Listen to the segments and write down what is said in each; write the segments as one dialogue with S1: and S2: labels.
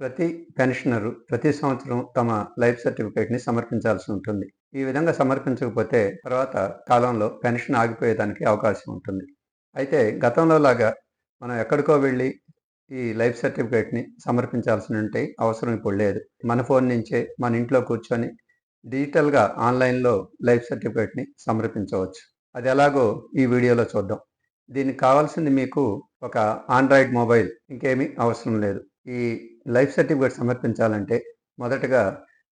S1: ప్రతి పెన్షనరు ప్రతి సంవత్సరం తమ లైఫ్ సర్టిఫికేట్ని సమర్పించాల్సి ఉంటుంది. ఈ విధంగా సమర్పించకపోతే తర్వాత కాలంలో పెన్షన్ ఆగిపోయేదానికి అవకాశం ఉంటుంది. అయితే గతంలో లాగా మనం ఎక్కడికో వెళ్ళి ఈ లైఫ్ సర్టిఫికేట్ని సమర్పించాల్సి ఉంటే అవసరం ఇప్పుడు లేదు. మన ఫోన్ నుంచే మన ఇంట్లో కూర్చొని డిజిటల్గా ఆన్లైన్లో లైఫ్ సర్టిఫికేట్ని సమర్పించవచ్చు. అది ఎలాగో ఈ వీడియోలో చూద్దాం. దీనికి కావాల్సింది మీకు ఒక ఆండ్రాయిడ్ మొబైల్. ఇంకేమీ అవసరం లేదు. ఈ లైఫ్ సర్టిఫికేట్ సమర్పించాలంటే మొదటగా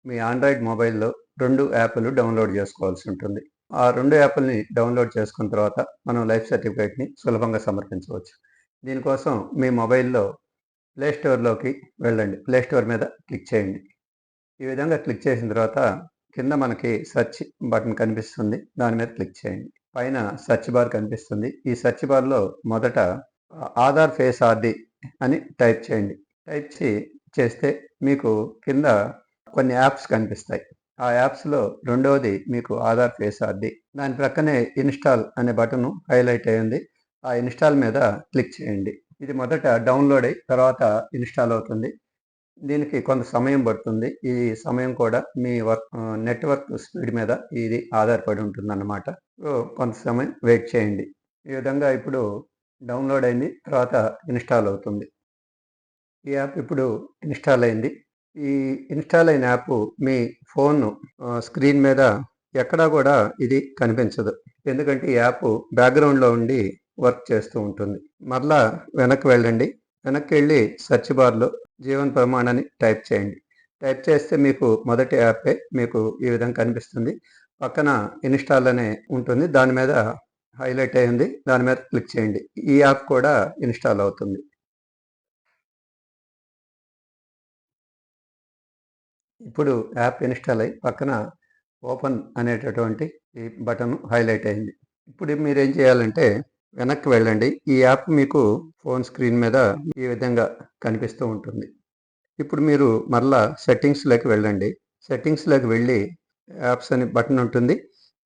S1: మీ ఆండ్రాయిడ్ మొబైల్లో రెండు యాప్లు డౌన్లోడ్ చేసుకోవాల్సి ఉంటుంది. ఆ రెండు యాప్ల్ని డౌన్లోడ్ చేసుకున్న తర్వాత మనం లైఫ్ సర్టిఫికేట్ని సులభంగా సమర్పించవచ్చు. దీనికోసం మీ మొబైల్లో ప్లే స్టోర్లోకి వెళ్ళండి. ప్లే స్టోర్ మీద క్లిక్ చేయండి. ఈ విధంగా క్లిక్ చేసిన తర్వాత కింద మనకి సెర్చ్ బటన్ కనిపిస్తుంది. దాని మీద క్లిక్ చేయండి. పైన సెర్చ్ బార్ కనిపిస్తుంది. ఈ సెర్చ్ బార్లో మొదట ఆధార్ ఫేస్ ఆర్డి అని టైప్ చేయండి. టైప్ చేస్తే మీకు కింద కొన్ని యాప్స్ కనిపిస్తాయి. ఆ యాప్స్లో రెండవది మీకు ఆధార్ ఫేస్ ఆర్డి. దాని ప్రక్కనే ఇన్స్టాల్ అనే బటన్ హైలైట్ అయ్యింది. ఆ ఇన్స్టాల్ మీద క్లిక్ చేయండి. ఇది మొదట డౌన్లోడ్ అయ్యి తర్వాత ఇన్స్టాల్ అవుతుంది. దీనికి కొంత సమయం పడుతుంది. ఈ సమయం కూడా మీ వర్క్ నెట్వర్క్ స్పీడ్ మీద ఇది ఆధారపడి ఉంటుంది అన్నమాట కొంత సమయం వెయిట్ చేయండి. ఈ విధంగా ఇప్పుడు డౌన్లోడ్ అయింది తర్వాత ఇన్స్టాల్ అవుతుంది. ఈ యాప్ ఇప్పుడు ఇన్స్టాల్ అయింది. ఈ ఇన్స్టాల్ అయిన యాప్ మీ ఫోన్ స్క్రీన్ మీద ఎక్కడా కూడా ఇది కనిపించదు. ఎందుకంటే ఈ యాప్ బ్యాక్గ్రౌండ్లో ఉండి వర్క్ చేస్తూ ఉంటుంది. మరలా వెనక్కి వెళ్ళండి. వెనక్కి వెళ్ళి సెర్చ్ బార్లో జీవన్ ప్రమాణాన్ని టైప్ చేయండి. టైప్ చేస్తే మీకు మొదటి యాపే మీకు ఈ విధంగా కనిపిస్తుంది. పక్కన ఇన్స్టాల్ అనే ఉంటుంది. దాని మీద హైలైట్ అయింది దాని మీద క్లిక్ చేయండి. ఈ యాప్ కూడా ఇన్స్టాల్ అవుతుంది. ఇప్పుడు యాప్ ఇన్స్టాల్ అయ్యి పక్కన ఓపెన్ అనేటటువంటి ఈ బటన్ హైలైట్ అయింది. ఇప్పుడు మీరు ఏం చేయాలంటే వెనక్కి వెళ్ళండి. ఈ యాప్ మీకు ఫోన్ స్క్రీన్ మీద ఈ విధంగా కనిపిస్తూ ఉంటుంది. ఇప్పుడు మీరు మరలా సెట్టింగ్స్లోకి వెళ్ళండి. సెట్టింగ్స్లోకి వెళ్ళి యాప్స్ అని బటన్ ఉంటుంది.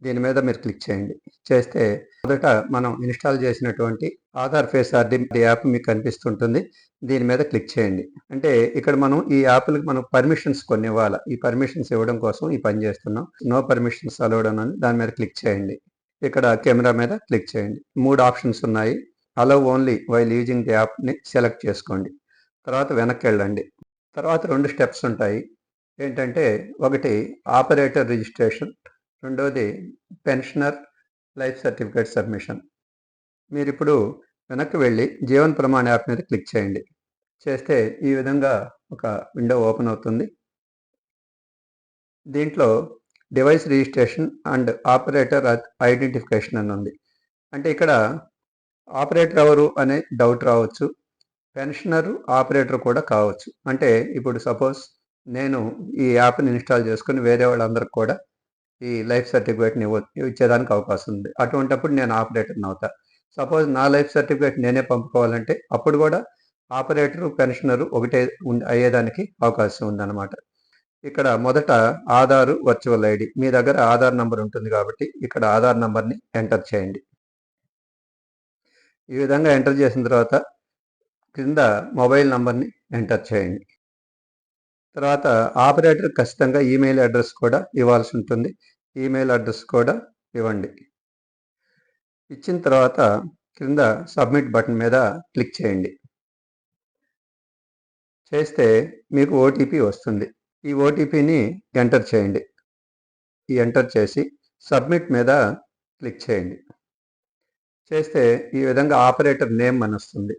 S1: దీని మీద మీరు క్లిక్ చేయండి. చేస్తే మొదట మనం ఇన్స్టాల్ చేసినటువంటి ఆధార్ ఫేస్ ఆర్డి యాప్ మీకు కనిపిస్తుంటుంది. దీని మీద క్లిక్ చేయండి. అంటే ఇక్కడ మనం ఈ యాప్లకు మనం పర్మిషన్స్ కొన్ని ఇవ్వాలి ఈ పర్మిషన్స్ ఇవ్వడం కోసం ఈ పని చేస్తున్నాం. నో పర్మిషన్స్ అలవడం అని దాని మీద క్లిక్ చేయండి. ఇక్కడ కెమెరా మీద క్లిక్ చేయండి. మూడు ఆప్షన్స్ ఉన్నాయి. Allow only while using the యాప్ని సెలెక్ట్ చేసుకోండి. తర్వాత వెనక్కి వెళ్ళండి. తర్వాత రెండు స్టెప్స్ ఉంటాయి. ఏంటంటే ఒకటి ఆపరేటర్ రిజిస్ట్రేషన్ రెండవది పెన్షనర్ లైఫ్ సర్టిఫికేట్ సబ్మిషన్. మీరు ఇప్పుడు వెనక్కి వెళ్ళి జీవన్ ప్రమాణ యాప్ మీద క్లిక్ చేయండి. చేస్తే ఈ విధంగా ఒక విండో ఓపెన్ అవుతుంది. దీంట్లో device registration and operator identification అని ఉంది. అంటే ఇక్కడ ఆపరేటర్ ఎవరు అనే డౌట్ రావచ్చు. పెన్షనర్ ఆపరేటర్ కూడా కావచ్చు. అంటే ఇప్పుడు సపోజ్ నేను ఈ యాప్ని ఇన్స్టాల్ చేసుకుని వేరే వాళ్ళందరికి కూడా ఈ లైఫ్ సర్టిఫికేట్ని ఇచ్చేదానికి అవకాశం ఉంది. అటువంటప్పుడు నేను ఆపరేటర్ని అవుతా. సపోజ్ నా లైఫ్ సర్టిఫికేట్ నేనే పంపుకోవాలంటే అప్పుడు కూడా ఆపరేటరు పెన్షనరు ఒకటే అయ్యేదానికి అవకాశం ఉందన్నమాట. ఇక్కడ మొదట ఆధారు వర్చువల్ ఐడి. మీ దగ్గర ఆధార్ నంబర్ ఉంటుంది కాబట్టి ఇక్కడ ఆధార్ నంబర్ని ఎంటర్ చేయండి. ఈ విధంగా ఎంటర్ చేసిన తర్వాత క్రింద మొబైల్ నంబర్ని ఎంటర్ చేయండి. తర్వాత ఆపరేటర్ ఖచ్చితంగా ఈమెయిల్ అడ్రస్ కూడా ఇవ్వాల్సి ఉంటుంది. ఈమెయిల్ అడ్రస్ కూడా ఇవ్వండి. ఇచ్చిన తర్వాత క్రింద సబ్మిట్ బటన్ మీద క్లిక్ చేయండి. చేస్తే మీకు ఓటీపీ వస్తుంది. ఈ ఓటీపీని ఎంటర్ చేయండి. ఈ ఎంటర్ చేసి సబ్మిట్ మీద క్లిక్ చేయండి. చేస్తే ఈ విధంగా ఆపరేటర్ నేమ్ అని వస్తుంది.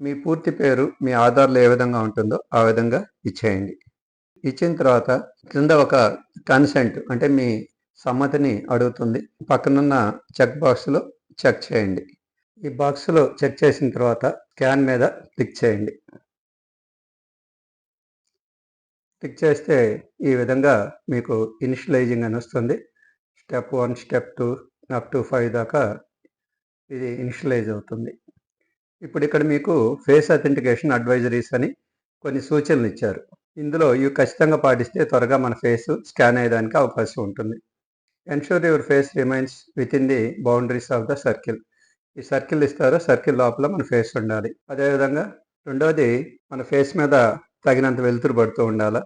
S1: మీ పూర్తి పేరు మీ ఆధార్లో ఏ విధంగా ఉంటుందో ఆ విధంగా ఇచ్చేయండి. ఇచ్చిన తర్వాత క్రింద ఒక కన్సెంట్ అంటే మీ సమ్మతిని అడుగుతుంది. పక్కనున్న చెక్ బాక్స్లో చెక్ చేయండి. ఈ బాక్స్లో చెక్ చేసిన తర్వాత స్కాన్ మీద క్లిక్ చేయండి. క్లిక్ చేస్తే ఈ విధంగా మీకు ఇనిషియలైజింగ్ అని వస్తుంది. Step one step two up to five దాకా ఇది ఇనిషియలైజ్ అవుతుంది. ఇప్పుడు ఇక్కడ మీకు ఫేస్ అథెంటికేషన్ అడ్వైజరీస్ అని కొన్ని సూచనలు ఇచ్చారు. ఇందులో ఇవి ఖచ్చితంగా పాటిస్తే త్వరగా మన ఫేస్ స్కాన్ అయ్యేదానికి అవకాశం ఉంటుంది. Ensure your face remains within the boundaries of the circle ఈ సర్కిల్ ఇస్తారో సర్కిల్ లోపల మన ఫేస్ ఉండాలి. అదేవిధంగా రెండవది మన ఫేస్ మీద తగినంత వెలుతురు పడుతూ ఉండాలి.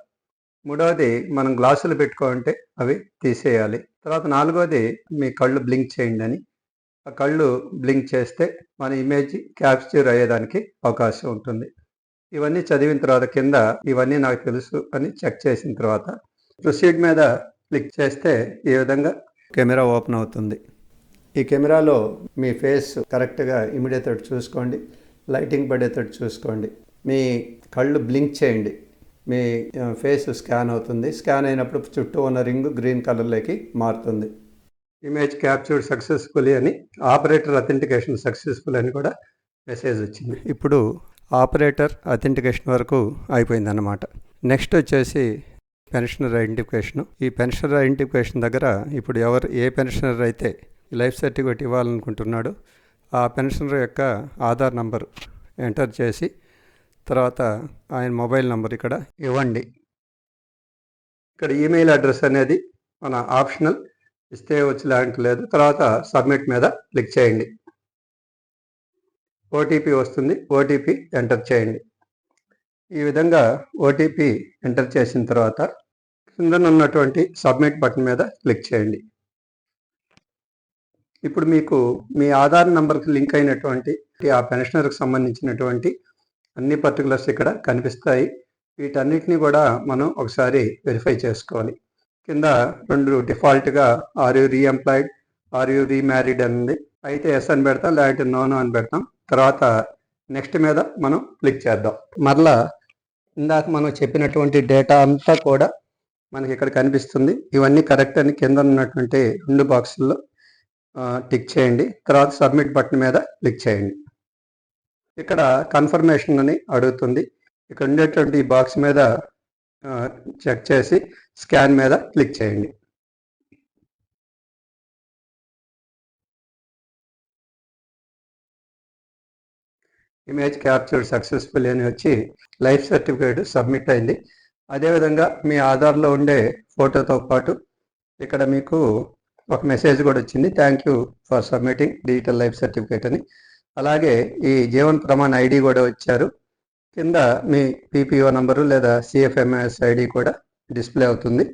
S1: మూడవది మనం గ్లాసులు పెట్టుకుంటే అవి తీసేయాలి. తర్వాత నాలుగవది మీ కళ్ళు బ్లింక్ చేయండి అని. ఆ కళ్ళు బ్లింక్ చేస్తే మన ఇమేజ్ క్యాప్చర్ అయ్యేదానికి అవకాశం ఉంటుంది. ఇవన్నీ చదివిన తర్వాత కింద ఇవన్నీ నాకు తెలుసు అని చెక్ చేసిన తర్వాత ప్రొసీడ్ మీద క్లిక్ చేస్తే ఈ విధంగా కెమెరా ఓపెన్ అవుతుంది. ఈ కెమెరాలో మీ ఫేస్ కరెక్ట్గా ఇమిడేటట్టు చూసుకోండి. లైటింగ్ పడేటట్టు చూసుకోండి. మీ కళ్ళు బ్లింక్ చేయండి. మీ ఫేస్ స్కాన్ అవుతుంది. స్కాన్ అయినప్పుడు చుట్టూ ఉన్న రింగ్ గ్రీన్ కలర్లోకి మారుతుంది. ఇమేజ్ క్యాప్చర్డ్ సక్సెస్ఫుల్లీ అని ఆపరేటర్ అథెంటికేషన్ సక్సెస్ఫుల్ అని కూడా మెసేజ్ వచ్చింది. ఇప్పుడు ఆపరేటర్ అథెంటికేషన్ వరకు అయిపోయిందన్నమాట. నెక్స్ట్ వచ్చేసి పెన్షనర్ ఐడెంటిఫికేషన్. ఈ పెన్షనర్ ఐడెంటిఫికేషన్ దగ్గర ఇప్పుడు ఎవరు ఏ పెన్షనర్ అయితే లైఫ్ సర్టిఫికేట్ ఇవ్వాలనుకుంటున్నాడో ఆ పెన్షనర్ యొక్క ఆధార్ నంబర్ ఎంటర్ చేసి తర్వాత ఆయన మొబైల్ నంబర్ ఇక్కడ ఇవ్వండి. ఇక్కడ ఈమెయిల్ అడ్రస్ అనేది మన ఆప్షనల్. ఇస్తే వచ్చేలాంటి లేదు. తర్వాత సబ్మిట్ మీద క్లిక్ చేయండి. ఓటీపీ వస్తుంది ఓటీపీ ఎంటర్ చేయండి. ఈ విధంగా ఓటీపీ ఎంటర్ చేసిన తర్వాత కిందనున్నటువంటి సబ్మిట్ బటన్ మీద క్లిక్ చేయండి. ఇప్పుడు మీకు మీ ఆధార్ నంబర్కి లింక్ అయినటువంటి ఆ పెన్షనర్కి సంబంధించినటువంటి అన్ని పర్టికులర్స్ ఇక్కడ కనిపిస్తాయి. వీటన్నిటిని కూడా మనం ఒకసారి వెరిఫై చేసుకోవాలి. కింద రెండు డిఫాల్ట్గా are you reemployed are you remarried అని ఉంది అయితే ఎస్ అని పెడతాం లేకపోతే నోను అని పెడతాం. తర్వాత నెక్స్ట్ మీద మనం క్లిక్ చేద్దాం. మరలా ఇందాక మనం చెప్పినటువంటి డేటా అంతా కూడా మనకి ఇక్కడ కనిపిస్తుంది. ఇవన్నీ కరెక్ట్ అని కింద ఉన్నటువంటి రెండు బాక్సుల్లో టిక్ చేయండి. తర్వాత సబ్మిట్ బటన్ మీద క్లిక్ చేయండి. ఇక్కడ కన్ఫర్మేషన్ అని అడుగుతుంది. ఇక్కడ ఉండేటువంటి ఈ బాక్స్ మీద చెక్ చేసి స్కాన్ మీద క్లిక్ చేయండి. ఇమేజ్ క్యాప్చర్ సక్సెస్ఫుల్ అని వచ్చి లైఫ్ సర్టిఫికేట్ సబ్మిట్ అయింది. అదేవిధంగా మీ ఆధార్లో ఉండే ఫోటోతో పాటు ఇక్కడ మీకు ఒక మెసేజ్ కూడా వచ్చింది. Thank you for submitting digital life certificate అని. అలాగే ఈ జీవన్ ప్రమాణ్ ఐడి కూడా వచ్చారు. కింద మీ పీపీఓ నంబరు లేదా సిఎఫ్ఎంఎస్ ఐడి కూడా డిస్ప్లే అవుతుంది.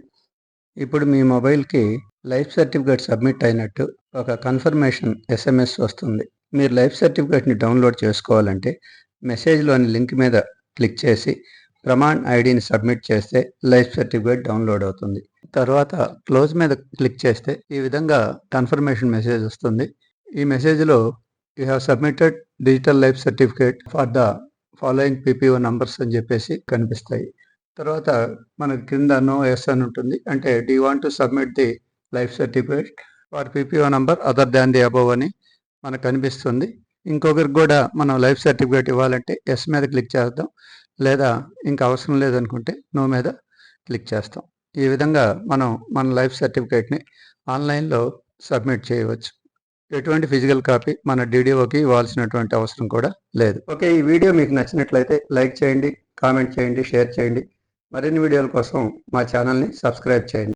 S1: ఇప్పుడు మీ మొబైల్కి లైఫ్ సర్టిఫికేట్ సబ్మిట్ అయినట్టు ఒక కన్ఫర్మేషన్ ఎస్ఎంఎస్ వస్తుంది. మీరు లైఫ్ సర్టిఫికేట్ని డౌన్లోడ్ చేసుకోవాలంటే మెసేజ్లోని లింక్ మీద క్లిక్ చేసి ప్రమాణ్ ఐడిని సబ్మిట్ చేస్తే లైఫ్ సర్టిఫికేట్ డౌన్లోడ్ అవుతుంది. తర్వాత క్లోజ్ మీద క్లిక్ చేస్తే ఈ విధంగా కన్ఫర్మేషన్ మెసేజ్ వస్తుంది. ఈ మెసేజ్లో you have submitted digital life certificate for the following PPO numbers అని చెప్పేసి కనిపిస్తాయి. తర్వాత మనకి కింద నో ఎస్ అని ఉంటుంది. అంటే D want to submit the life certificate for PPO number other than the above అని మనకు కనిపిస్తుంది. ఇంకొకరికి కూడా మనం లైఫ్ సర్టిఫికేట్ ఇవ్వాలంటే ఎస్ మీద క్లిక్ చేద్దాం. లేదా ఇంకా అవసరం లేదనుకుంటే నో మీద క్లిక్ చేస్తాం. ఈ విధంగా మనం మన లైఫ్ సర్టిఫికేట్ని ఆన్లైన్లో సబ్మిట్ చేయవచ్చు. ఎటువంటి ఫిజికల్ కాపీ మన డీడీఓకి ఇవ్వాల్సినటువంటి అవసరం కూడా లేదు. ఓకే ఈ వీడియో మీకు నచ్చినట్లయితే లైక్ చేయండి కామెంట్ చేయండి షేర్ చేయండి. మరిన్ని వీడియోల కోసం మా ఛానల్ని సబ్స్క్రైబ్ చేయండి.